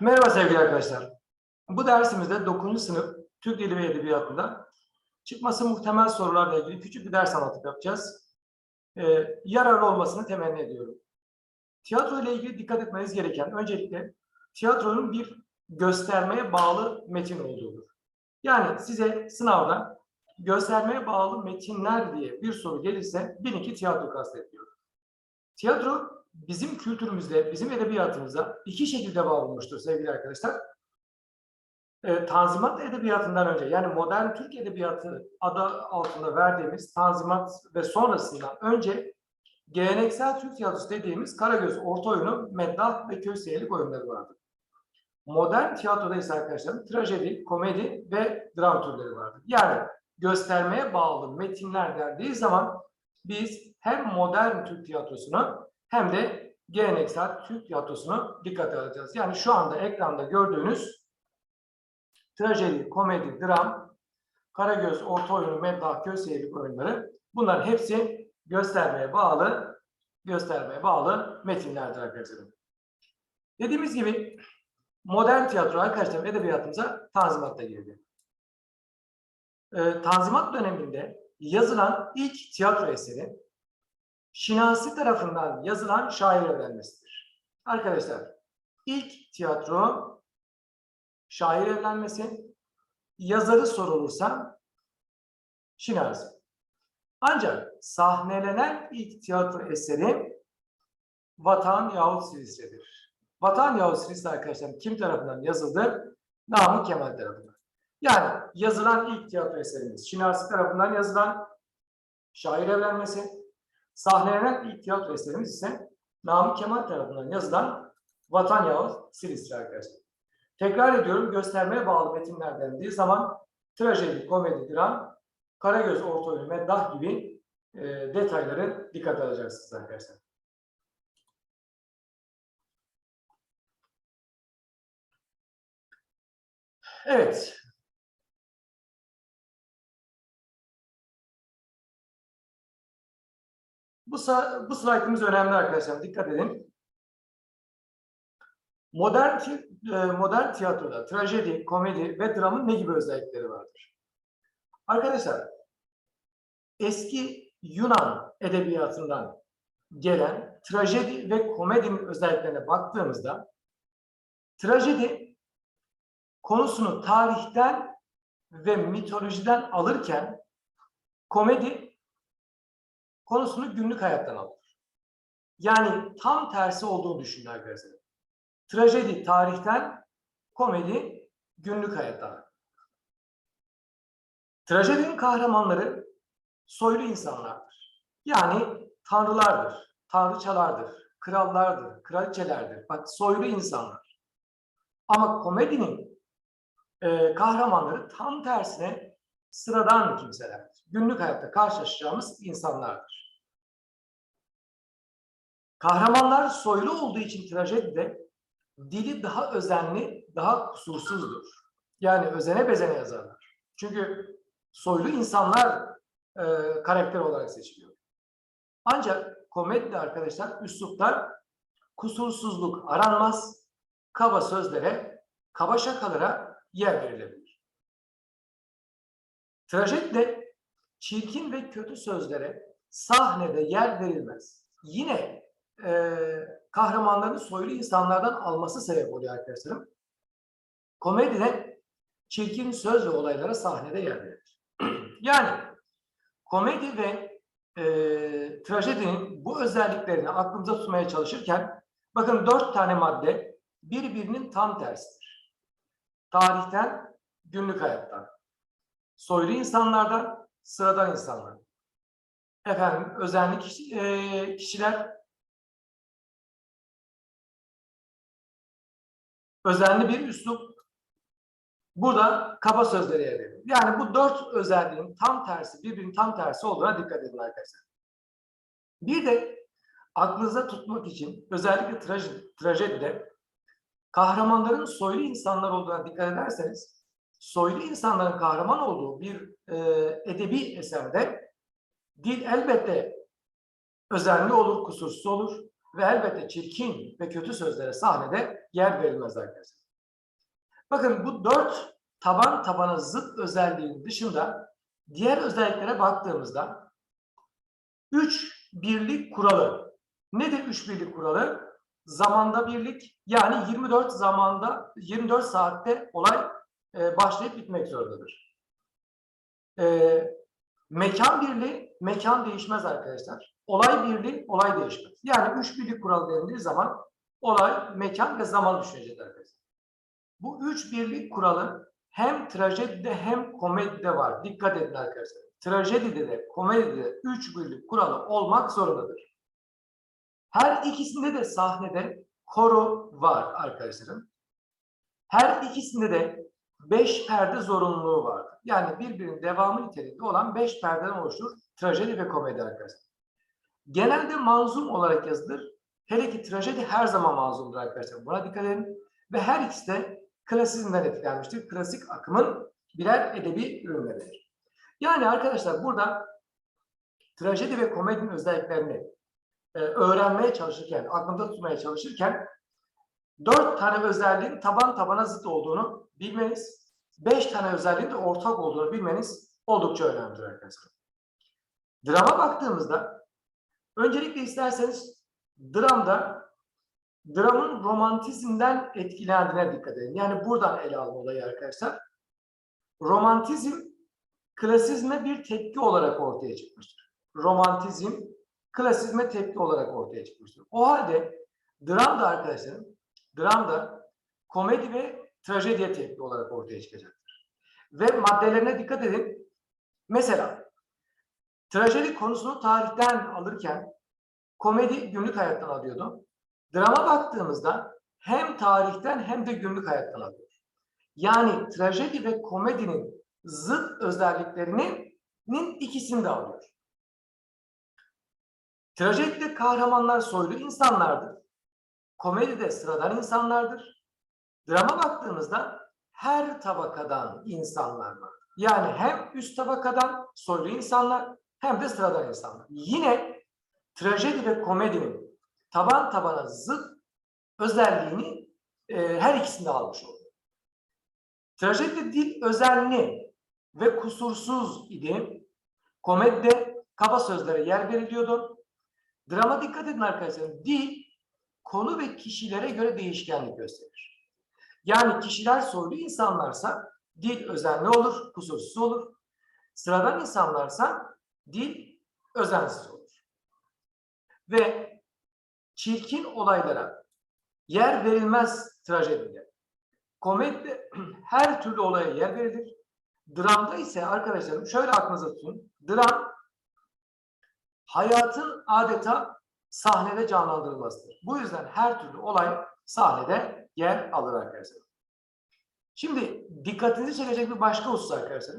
Merhaba sevgili arkadaşlar. Bu dersimizde 9. sınıf Türk Dili ve Edebiyatı'nda çıkması muhtemel sorularla ilgili küçük bir ders anlatım yapacağız. Ee, yararlı olmasını temenni ediyorum. Tiyatro ile ilgili dikkat etmeniz gereken öncelikle tiyatronun bir göstermeye bağlı metin olduğudur. Yani size sınavda göstermeye bağlı metinler diye bir soru gelirse bilin ki tiyatro kastediyor. Tiyatro bizim kültürümüzde, bizim edebiyatımıza iki şekilde bağlanmıştır sevgili arkadaşlar. E, Tanzimat edebiyatından önce yani modern Türk edebiyatı adı altında verdiğimiz Tanzimat ve sonrasından önce geleneksel Türk tiyatrosu dediğimiz Karagöz, Orta Oyunu, Meddah ve Köseyelik oyunları vardır. Modern tiyatroda ise arkadaşlar trajedi, komedi ve dram türleri vardır. Yani göstermeye bağlı metinler dendiği zaman biz hem modern Türk tiyatrosunu hem de geleneksel Türk tiyatrosunu dikkate alacağız. Yani şu anda ekranda gördüğünüz trajedi, komedi, dram, Karagöz, Orta Oyunu, Meddah, Köseyelik oyunları bunların hepsi göstermeye bağlı göstermeye bağlı metinlerdir arkadaşlar. Dediğimiz gibi modern tiyatro arkadaşlar edebiyatımıza Tanzimat'ta girdi. Ee, Tanzimat döneminde yazılan ilk tiyatro eseri Şinasi tarafından yazılan şair evlenmesidir. Arkadaşlar ilk tiyatro şair evlenmesi yazarı sorulursa Şinasi. Ancak sahnelenen ilk tiyatro eseri Vatan yahut Silistre'dir. Vatan yahut Silistre arkadaşlar kim tarafından yazıldı? Namık Kemal tarafından. Yani yazılan ilk tiyatro eserimiz Şinasi tarafından yazılan şair evlenmesi, sahnelenen ilk tiyatro eserimiz ise Namık Kemal tarafından yazılan Vatan yahut Silistre arkadaşlar. Tekrar ediyorum göstermeye bağlı metinler dendiği zaman trajedi, komedi, dram, Karagöz, Orta Oyunu, Meddah gibi e, detayları dikkate alacaksınız arkadaşlar. Evet. Bu, bu slaytımız önemli arkadaşlar. Dikkat edin. Modern, e, modern tiyatroda trajedi, komedi ve dramın ne gibi özellikleri vardır? Arkadaşlar, eski Yunan edebiyatından gelen trajedi ve komedinin özelliklerine baktığımızda trajedi konusunu tarihten ve mitolojiden alırken komedi konusunu günlük hayattan alır. Yani tam tersi olduğunu düşünün arkadaşlar. Trajedi tarihten, komedi günlük hayattan. Trajedinin kahramanları soylu insanlardır. Yani tanrılardır, tanrıçalardır, krallardır, kraliçelerdir. Bak soylu insanlar. Ama komedinin e, kahramanları tam tersine sıradan kimselerdir. Günlük hayatta karşılaşacağımız insanlardır. Kahramanlar soylu olduğu için trajedide dili daha özenli, daha kusursuzdur. Yani özene bezene yazarlar. Çünkü soylu insanlar e, karakter olarak seçiliyor. Ancak komedide arkadaşlar üslupta kusursuzluk aranmaz, kaba sözlere, kaba şakalara yer verilebilir. Trajedide çirkin ve kötü sözlere sahnede yer verilmez. Yine e, kahramanların soylu insanlardan alması sebep oluyor arkadaşlarım. Komedide çirkin söz ve olaylara sahnede yer verilir. yani komedi ve e, trajedinin bu özelliklerini aklımıza tutmaya çalışırken bakın dört tane madde birbirinin tam tersidir. Tarihten, günlük hayattan. Soylu insanlardan, sıradan insanlar. Efendim, özenli kişi, e, kişiler, özenli bir üslup, burada kaba sözleri yer. Yani bu dört özelliğin tam tersi, birbirinin tam tersi olduğuna dikkat edin arkadaşlar. Bir de aklınıza tutmak için özellikle trajedi, trajedide kahramanların soylu insanlar olduğuna dikkat ederseniz soylu insanların kahraman olduğu bir e, edebi eserde dil elbette özenli olur, kusursuz olur ve elbette çirkin ve kötü sözlere sahnede yer verilmez arkadaşlar. Bakın bu dört taban tabana zıt özelliğin dışında diğer özelliklere baktığımızda üç birlik kuralı. Nedir üç birlik kuralı? Zamanda birlik yani 24 zamanda 24 saatte olay e, başlayıp bitmek zorundadır. E, mekan birliği mekan değişmez arkadaşlar. Olay birliği olay değişmez. Yani üç birlik kuralı denildiği zaman olay, mekan ve zaman düşüneceğiz arkadaşlar. Bu üç birlik kuralı hem trajedide hem komedide var. Dikkat edin arkadaşlar. Trajedide de komedide de üç birlik kuralı olmak zorundadır. Her ikisinde de sahnede koro var arkadaşlarım. Her ikisinde de beş perde zorunluluğu vardır. Yani birbirinin devamı niteliğinde olan beş perdeden oluşur trajedi ve komedi arkadaşlar. Genelde manzum olarak yazılır. Hele ki trajedi her zaman manzumdur arkadaşlar. Buna dikkat edin. Ve her ikisi de klasizmden etkilenmiştir. Klasik akımın birer edebi ürünleridir. Yani arkadaşlar burada trajedi ve komedinin özelliklerini e, öğrenmeye çalışırken, aklında tutmaya çalışırken dört tane özelliğin taban tabana zıt olduğunu bilmeniz, beş tane özelliğin de ortak olduğunu bilmeniz oldukça önemlidir arkadaşlar. Drama baktığımızda öncelikle isterseniz dramda dramın romantizmden etkilendiğine dikkat edin. Yani buradan ele alma olayı arkadaşlar. Romantizm klasizme bir tepki olarak ortaya çıkmıştır. Romantizm klasizme tepki olarak ortaya çıkmıştır. O halde dram da arkadaşlarım, dram da komedi ve trajediye tepki olarak ortaya çıkacaktır. Ve maddelerine dikkat edin. Mesela trajedi konusunu tarihten alırken komedi günlük hayattan alıyordu. Drama baktığımızda hem tarihten hem de günlük hayattan alıyor. Yani trajedi ve komedinin zıt özelliklerinin ikisini de alıyor. Trajedide kahramanlar soylu insanlardır. Komedide sıradan insanlardır. Drama baktığımızda her tabakadan insanlar var. Yani hem üst tabakadan soylu insanlar hem de sıradan insanlar. Yine trajedi ve komedinin taban tabana zıt özelliğini e, her ikisinde almış oldu. Trajedide dil özenli ve kusursuz idi. Komedide kaba sözlere yer veriliyordu. Drama dikkat edin arkadaşlar. Dil konu ve kişilere göre değişkenlik gösterir. Yani kişiler soylu insanlarsa dil özenli olur, kusursuz olur. Sıradan insanlarsa dil özensiz olur. Ve çirkin olaylara yer verilmez trajedide. Komedide her türlü olaya yer verilir. Dramda ise arkadaşlarım şöyle aklınıza tutun. Dram hayatın adeta sahnede canlandırılmasıdır. Bu yüzden her türlü olay sahnede yer alır arkadaşlar. Şimdi dikkatinizi çekecek bir başka husus arkadaşlar.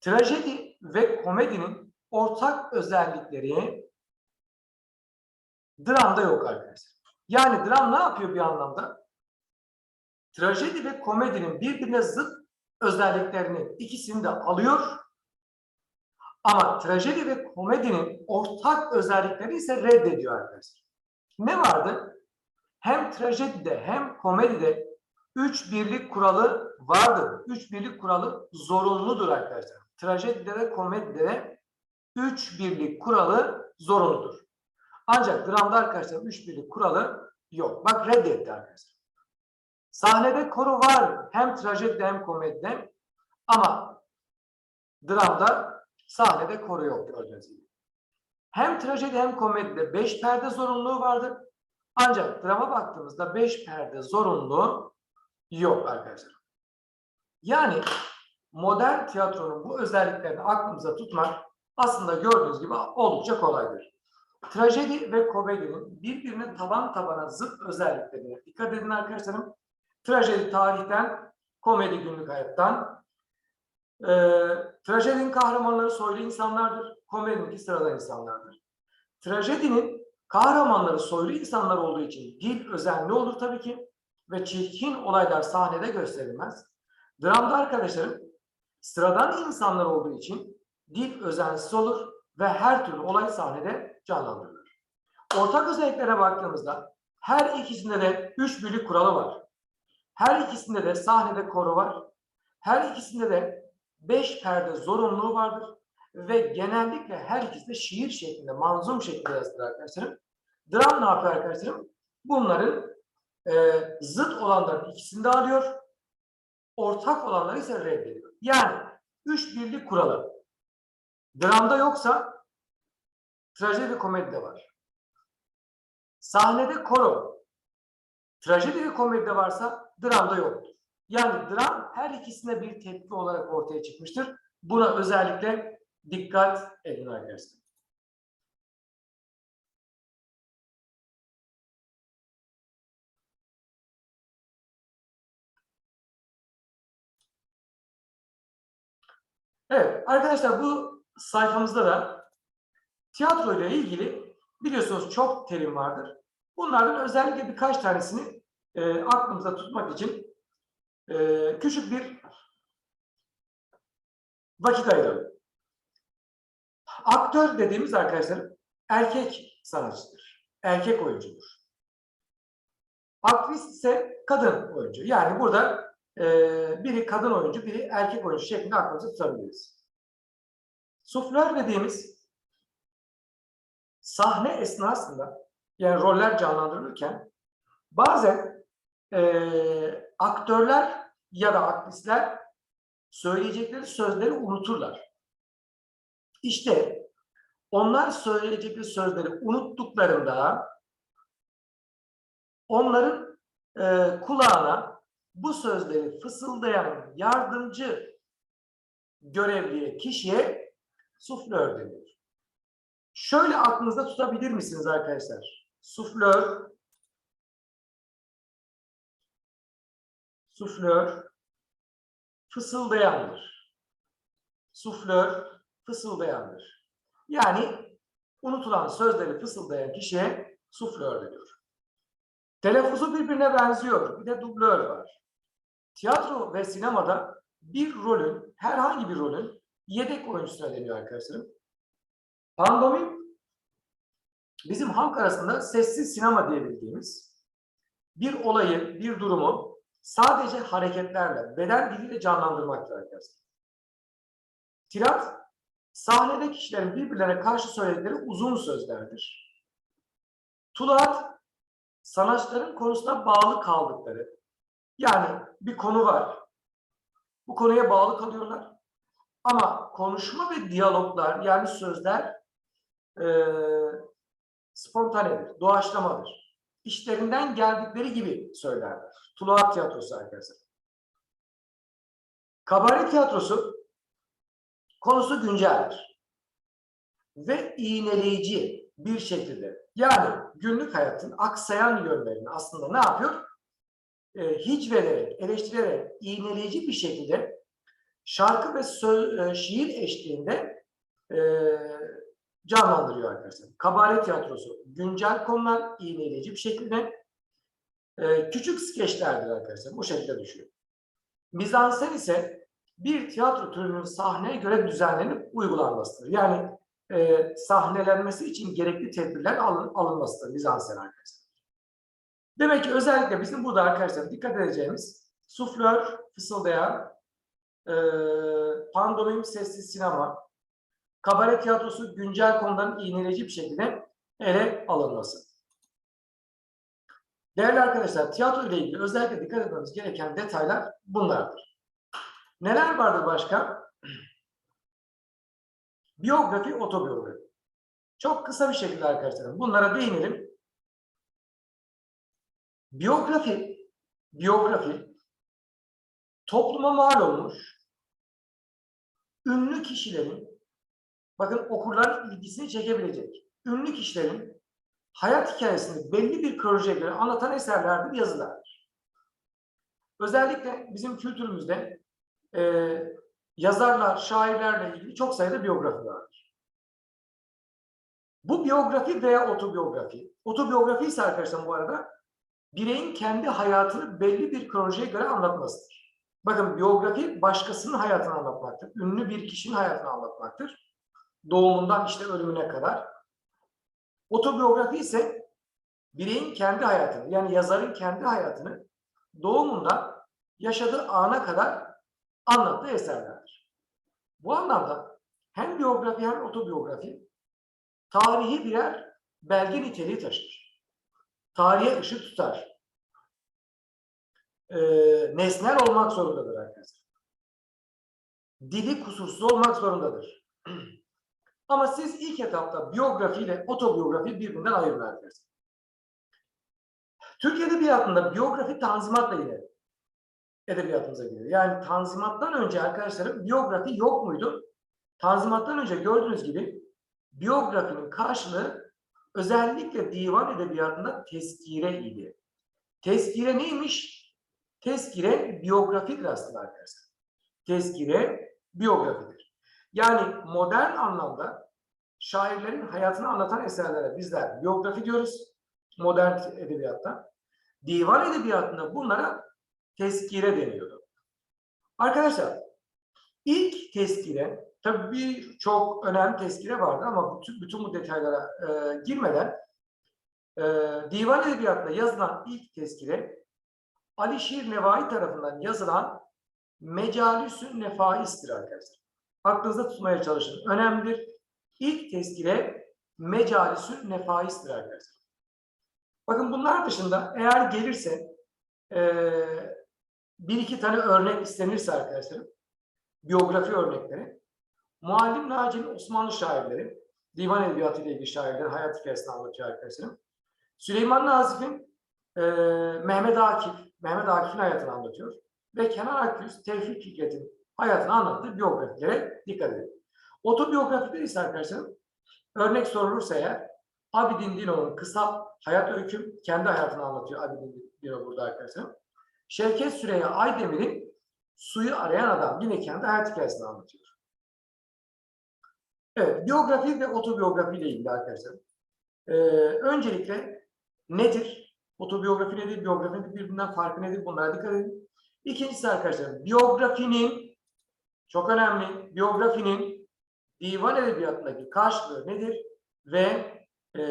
Trajedi ve komedinin ortak özellikleri dramda yok arkadaşlar. Yani dram ne yapıyor bir anlamda? Trajedi ve komedinin birbirine zıt özelliklerini ikisini de alıyor ama trajedi ve komedinin ortak özellikleri ise reddediyor arkadaşlar. Ne vardı? Hem trajedide hem komedide üç birlik kuralı vardır. Üç birlik kuralı zorunludur arkadaşlar. Trajedide ve komedide de üç birlik kuralı zorunludur. Ancak dramda arkadaşlar üç birlik kuralı yok. Bak reddetti arkadaşlar. Sahnede koro var hem trajedide hem komedide ama dramda Sahnede koru yok gördüğünüz. Hem trajedi hem komedide beş perde zorunluluğu vardır. Ancak drama baktığımızda beş perde zorunluluğu yok arkadaşlar. Yani modern tiyatronun bu özelliklerini aklımıza tutmak aslında gördüğünüz gibi oldukça kolaydır. Trajedi ve komedinin birbirine taban tabana zıt özelliklerine dikkat edin arkadaşlarım. Trajedi tarihten, komedi günlük hayattan, e, trajedinin kahramanları soylu insanlardır. Komedinki sıradan insanlardır. Trajedinin kahramanları soylu insanlar olduğu için dil özenli olur tabii ki ve çirkin olaylar sahnede gösterilmez. Dramda arkadaşlarım sıradan insanlar olduğu için dil özensiz olur ve her türlü olay sahnede canlandırılır. Ortak özelliklere baktığımızda her ikisinde de üç birlik kuralı var. Her ikisinde de sahnede koro var. Her ikisinde de beş perde zorunluluğu vardır. Ve genellikle her de şiir şeklinde, manzum şeklinde yazılır arkadaşlarım. Dram ne yapıyor arkadaşlarım? Bunların e, zıt olanların ikisini de alıyor. Ortak olanları ise reddediyor. Yani üç birlik kuralı. Dramda yoksa trajedi ve komedide var. Sahnede koro. Trajedi ve komedide varsa dramda yoktur. Yani dram her ikisine bir tepki olarak ortaya çıkmıştır. Buna özellikle dikkat edin arkadaşlar. Evet arkadaşlar bu sayfamızda da tiyatro ile ilgili biliyorsunuz çok terim vardır. Bunlardan özellikle birkaç tanesini e, aklımızda tutmak için e, küçük bir vakit ayıralım. Aktör dediğimiz arkadaşlar erkek sanatçıdır. Erkek oyuncudur. Aktris ise kadın oyuncu. Yani burada e, biri kadın oyuncu, biri erkek oyuncu şeklinde aklımızda tutabiliriz. Suflör dediğimiz sahne esnasında yani roller canlandırılırken bazen e, aktörler ya da aktrisler söyleyecekleri sözleri unuturlar. İşte onlar söyleyecekleri sözleri unuttuklarında onların e, kulağına bu sözleri fısıldayan yardımcı görevliye, kişiye suflör deniyor. Şöyle aklınızda tutabilir misiniz arkadaşlar? Suflör, suflör, fısıldayandır. Suflör, fısıldayandır. Yani unutulan sözleri fısıldayan kişiye suflör deniyor. Telaffuzu birbirine benziyor. Bir de dublör var. Tiyatro ve sinemada bir rolün, herhangi bir rolün yedek oyuncusuna deniyor arkadaşlarım. Pandomim bizim halk arasında sessiz sinema diyebildiğimiz bir olayı, bir durumu sadece hareketlerle, beden diliyle canlandırmaktır arkadaşlar. Tirat, sahnede kişilerin birbirlerine karşı söyledikleri uzun sözlerdir. Tuluat, sanatçıların konusuna bağlı kaldıkları. Yani bir konu var. Bu konuya bağlı kalıyorlar. Ama konuşma ve diyaloglar yani sözler e, spontanedir, doğaçlamadır. İşlerinden geldikleri gibi söylerler. Tuluat tiyatrosu arkadaşlar. Kabare tiyatrosu konusu günceldir. Ve iğneleyici bir şekilde yani günlük hayatın aksayan yönlerini aslında ne yapıyor? E, hicvelerek, eleştirerek, iğneleyici bir şekilde şarkı ve söz, e, şiir eşliğinde e, canlandırıyor arkadaşlar. Kabare tiyatrosu güncel konular iğneleyici bir şekilde e, küçük skeçlerdir arkadaşlar. Bu şekilde düşüyor. Mizansen ise bir tiyatro türünün sahneye göre düzenlenip uygulanmasıdır. Yani e, sahnelenmesi için gerekli tedbirler alın, alınmasıdır mizansen arkadaşlar. Demek ki özellikle bizim burada arkadaşlar dikkat edeceğimiz suflör, fısıldayan, e, pandomim, sessiz sinema, kabare tiyatrosu güncel konuların iğneleyici bir şekilde ele alınması. Değerli arkadaşlar, tiyatro ile ilgili özellikle dikkat etmemiz gereken detaylar bunlardır. Neler vardır başka? Biyografi, otobiyografi. Çok kısa bir şekilde arkadaşlarım bunlara değinelim. Biyografi, biyografi topluma mal olmuş ünlü kişilerin bakın okurların ilgisini çekebilecek ünlü kişilerin hayat hikayesini belli bir projeye anlatan eserlerdir, yazılardır. Özellikle bizim kültürümüzde e, yazarlar, şairlerle ilgili çok sayıda biyografi vardır. Bu biyografi veya otobiyografi, otobiyografi ise arkadaşlar bu arada bireyin kendi hayatını belli bir projeye göre anlatmasıdır. Bakın biyografi başkasının hayatını anlatmaktır. Ünlü bir kişinin hayatını anlatmaktır. Doğumundan işte ölümüne kadar. Otobiyografi ise bireyin kendi hayatını yani yazarın kendi hayatını doğumunda yaşadığı ana kadar anlattığı eserlerdir. Bu anlamda hem biyografi hem otobiyografi tarihi birer belge niteliği taşır. Tarihe ışık tutar. Ee, nesnel olmak zorundadır arkadaşlar. Dili kusursuz olmak zorundadır. Ama siz ilk etapta biyografi ile otobiyografi birbirinden arkadaşlar. Türk Edebiyatı'nda biyografi tanzimatla yine edebiyatımıza giriyor. Yani tanzimattan önce arkadaşlarım biyografi yok muydu? Tanzimattan önce gördüğünüz gibi biyografinin karşılığı özellikle divan edebiyatında tezkire idi. Tezkire neymiş? Tezkire biyografidir aslında arkadaşlar. Tezkire biyografidir. Yani modern anlamda şairlerin hayatını anlatan eserlere bizler biyografi diyoruz. Modern edebiyatta. Divan edebiyatında bunlara tezkire deniyordu. Arkadaşlar ilk tezkire tabii birçok önemli tezkire vardı ama bütün, bütün bu detaylara e, girmeden e, divan edebiyatında yazılan ilk tezkire Alişir Nevai tarafından yazılan Mecalisün Nefais'tir arkadaşlar. Aklınızda tutmaya çalışın. Önemlidir. İlk tezkire Mecalisün Nefais'tir arkadaşlar. Bakın bunlar dışında eğer gelirse eee bir iki tane örnek istenirse arkadaşlarım, biyografi örnekleri, Muallim Naci'nin Osmanlı şairleri, divan edebiyatı ile ilgili şairler hayat hikayesini anlatıyor arkadaşlarım. Süleyman Nazif'in e, Mehmet Akif, Mehmet Akif'in hayatını anlatıyor. Ve Kenan Akgüz, Tevfik Fikret'in hayatını anlattığı biyografilere dikkat edin. Otobiyografide ise arkadaşlarım, örnek sorulursa eğer, Abidin Dino'nun kısa hayat öyküm, kendi hayatını anlatıyor Abidin Dino burada arkadaşlarım. Şevket Süreyya Aydemir'in Suyu Arayan Adam yine kendi hayat hikayesini anlatıyor. Evet, biyografi ve otobiyografi ile ilgili arkadaşlar. Ee, öncelikle nedir? Otobiyografi nedir? Biyografi nedir? Birbirinden farkı nedir? Bunlara dikkat edin. İkincisi arkadaşlar, biyografinin çok önemli, biyografinin divan edebiyatındaki karşılığı nedir? Ve e,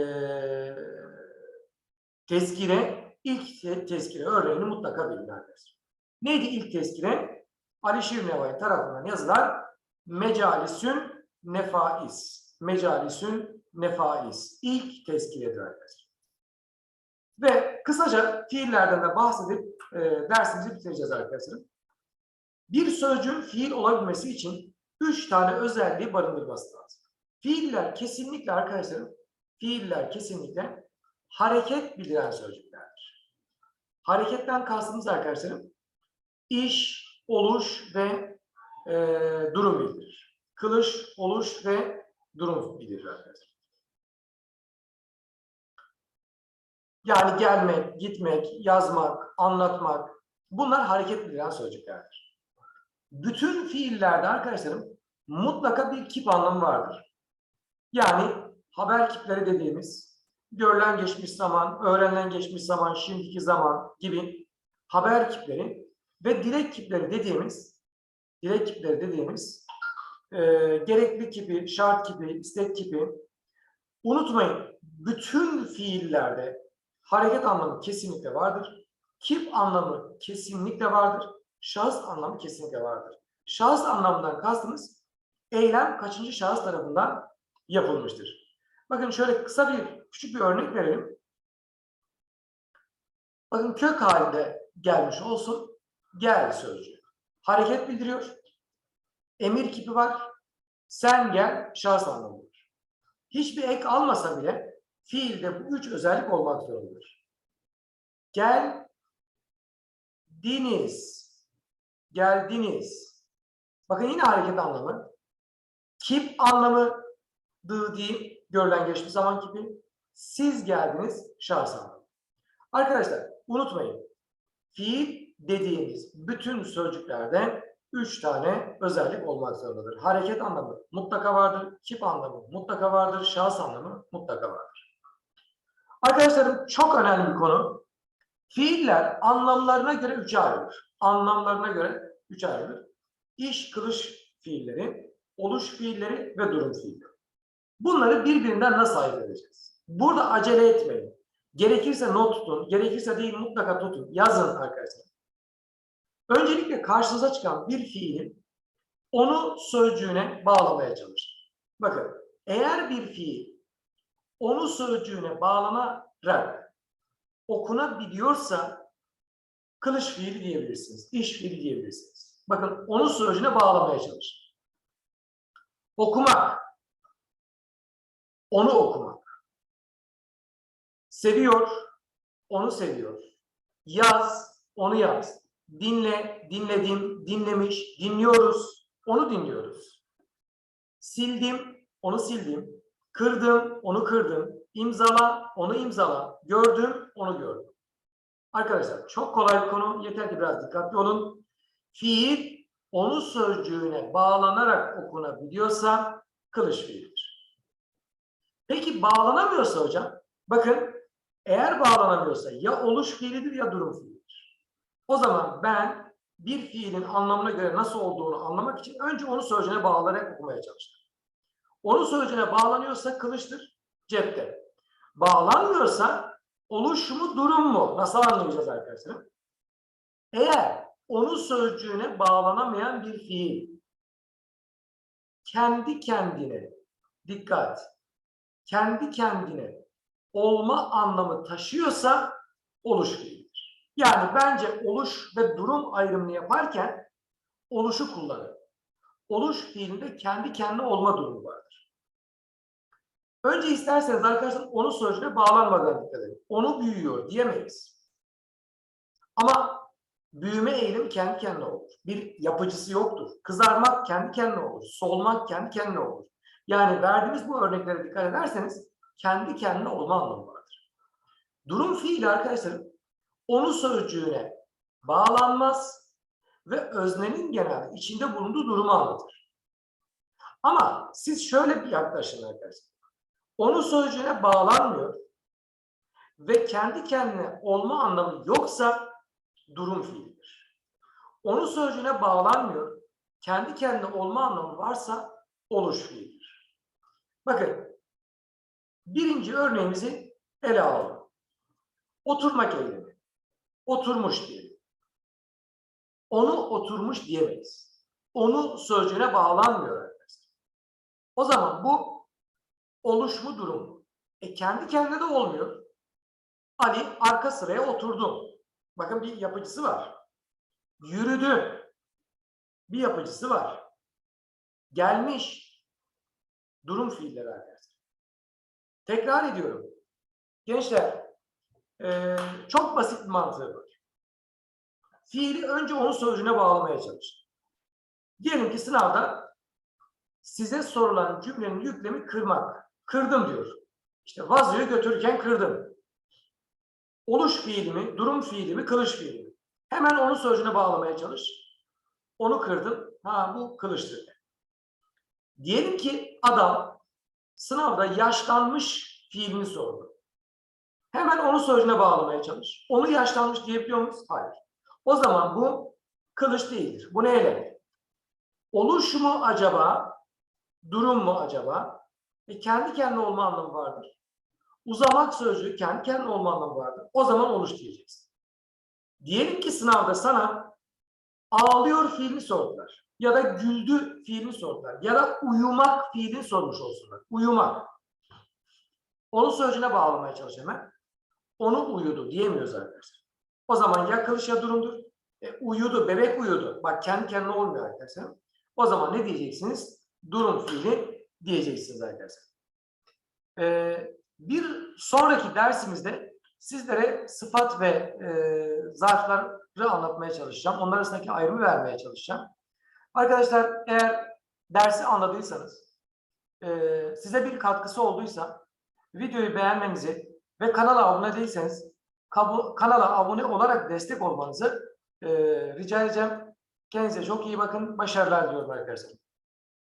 tezkire ilk te- tezkire örneğini mutlaka bilin arkadaşlar. Neydi ilk tezkire? Alişir Nevai tarafından yazılan Mecalisün Nefais. Mecalisün Nefais. İlk tezkiredir arkadaşlar. Ve kısaca fiillerden de bahsedip e, dersimizi bitireceğiz arkadaşlar. Bir sözcüğün fiil olabilmesi için üç tane özelliği barındırması lazım. Fiiller kesinlikle arkadaşlarım, fiiller kesinlikle hareket bildiren sözcüklerdir. Hareketten kastımız arkadaşlarım, iş, oluş ve e, durum bildirir. Kılış, oluş ve durum bildirir arkadaşlar. Yani gelmek, gitmek, yazmak, anlatmak bunlar hareket bildiren sözcüklerdir. Bütün fiillerde arkadaşlarım mutlaka bir kip anlamı vardır. Yani haber kipleri dediğimiz görülen geçmiş zaman, öğrenilen geçmiş zaman, şimdiki zaman gibi haber kipleri ve direkt kipleri dediğimiz direkt kipleri dediğimiz e, gerekli kipi, şart kipi, istek kipi unutmayın bütün fiillerde hareket anlamı kesinlikle vardır. Kip anlamı kesinlikle vardır. Şahıs anlamı kesinlikle vardır. Şahıs anlamından kastımız eylem kaçıncı şahıs tarafından yapılmıştır. Bakın şöyle kısa bir küçük bir örnek verelim. Bakın kök halinde gelmiş olsun. Gel sözcüğü. Hareket bildiriyor. Emir kipi var. Sen gel şahıs anlamıdır. Hiçbir ek almasa bile fiilde bu üç özellik olmak zorundadır. Gel diniz. Geldiniz. Bakın yine hareket anlamı. Kip anlamı dı değil, görülen geçmiş zaman kipi. Siz geldiniz anlamı. Arkadaşlar unutmayın. Fiil dediğimiz bütün sözcüklerde üç tane özellik olmak zorundadır. Hareket anlamı mutlaka vardır, kip anlamı mutlaka vardır, şahıs anlamı mutlaka vardır. Arkadaşlarım çok önemli bir konu. Fiiller anlamlarına göre üçe ayrılır. Anlamlarına göre üçe ayrılır. İş, kılış fiilleri, oluş fiilleri ve durum fiilleri. Bunları birbirinden nasıl ayırt edeceğiz? Burada acele etmeyin. Gerekirse not tutun, gerekirse değil mutlaka tutun. Yazın arkadaşlar. Öncelikle karşınıza çıkan bir fiilin onu sözcüğüne bağlamaya çalışın. Bakın, eğer bir fiil onu sözcüğüne bağlanarak okunabiliyorsa kılıç fiili diyebilirsiniz, iş fiili diyebilirsiniz. Bakın onu sözcüğüne bağlamaya çalışın. Okumak, onu okumak. Seviyor, onu seviyor. Yaz, onu yaz. Dinle, dinledim, dinlemiş, dinliyoruz, onu dinliyoruz. Sildim, onu sildim. Kırdım, onu kırdım. İmzala, onu imzala. Gördüm, onu gördüm. Arkadaşlar çok kolay bir konu. Yeter ki biraz dikkatli olun. Fiil onu sözcüğüne bağlanarak okunabiliyorsa kılıç fiildir. Peki bağlanamıyorsa hocam? Bakın eğer bağlanamıyorsa ya oluş fiilidir ya durum fiilidir. O zaman ben bir fiilin anlamına göre nasıl olduğunu anlamak için önce onu sözcüğüne bağlanarak okumaya çalıştım. Onu sözcüğüne bağlanıyorsa kılıçtır, cepte. Bağlanmıyorsa oluş mu, durum mu? Nasıl anlayacağız arkadaşlar? Eğer onu sözcüğüne bağlanamayan bir fiil kendi kendine dikkat kendi kendine olma anlamı taşıyorsa oluş fiilidir. Yani bence oluş ve durum ayrımını yaparken oluşu kullanın. Oluş fiilinde kendi kendine olma durumu vardır. Önce isterseniz arkadaşlar onu sözcüğüne bağlanmadan dikkat edin. Onu büyüyor diyemeyiz. Ama büyüme eğilimi kendi kendine olur. Bir yapıcısı yoktur. Kızarmak kendi kendine olur. Solmak kendi kendine olur. Yani verdiğimiz bu örneklere dikkat ederseniz kendi kendine olma anlamı vardır. Durum fiili arkadaşlar onu sözcüğüne bağlanmaz ve öznenin genelde içinde bulunduğu durumu anlatır. Ama siz şöyle bir yaklaşın arkadaşlar. Onu sözcüğüne bağlanmıyor ve kendi kendine olma anlamı yoksa durum fiilidir. Onu sözcüğüne bağlanmıyor, kendi kendine olma anlamı varsa oluş fiilidir. Bakın, birinci örneğimizi ele alalım. Oturmak eylemi. Oturmuş diyelim. Onu oturmuş diyemeyiz. Onu sözcüğüne bağlanmıyor arkadaşlar. O zaman bu oluş mu durum? E kendi kendine de olmuyor. Ali arka sıraya oturdu. Bakın bir yapıcısı var. Yürüdü. Bir yapıcısı var. Gelmiş. Durum fiilleri arkadaşlar. Tekrar ediyorum. Gençler eee, çok basit bir mantığı var. Fiili önce onun sözcüğüne bağlamaya çalışın. Diyelim ki sınavda size sorulan cümlenin yüklemi kırmak. Kırdım diyor. İşte vazoyu götürürken kırdım. Oluş fiili mi, durum fiili mi, kılıç fiili mi? Hemen onu sözcüğüne bağlamaya çalış. Onu kırdım. Ha bu kılıçtır. Diyelim ki adam sınavda yaşlanmış fiilini sordu. Hemen onu sözcüğüne bağlamaya çalış. Onu yaşlanmış diyebiliyor muyuz? Hayır. O zaman bu kılıç değildir. Bu ne eylem? Oluş mu acaba? Durum mu acaba? E kendi kendine olma anlamı vardır. Uzamak sözcüğü kendi kendine olma anlamı vardır. O zaman oluş diyeceksin. Diyelim ki sınavda sana ağlıyor fiilini sordular. Ya da güldü fiilini sordular. Ya da uyumak fiilini sormuş olsunlar. Uyumak. Onu sözcüğüne bağlamaya çalış hemen. Onu uyudu diyemiyoruz arkadaşlar. O zaman ya kılıç ya durumdur. E, uyudu, bebek uyudu. Bak kendi kendine olmuyor arkadaşlar. O zaman ne diyeceksiniz? Durum fiili diyeceksiniz arkadaşlar. Ee, bir sonraki dersimizde sizlere sıfat ve e, zarfları anlatmaya çalışacağım. Onlar arasındaki ayrımı vermeye çalışacağım. Arkadaşlar eğer dersi anladıysanız, e, size bir katkısı olduysa videoyu beğenmenizi ve kanala abone değilseniz kanala abone olarak destek olmanızı e, rica edeceğim. Kendinize çok iyi bakın. Başarılar diliyorum arkadaşlar.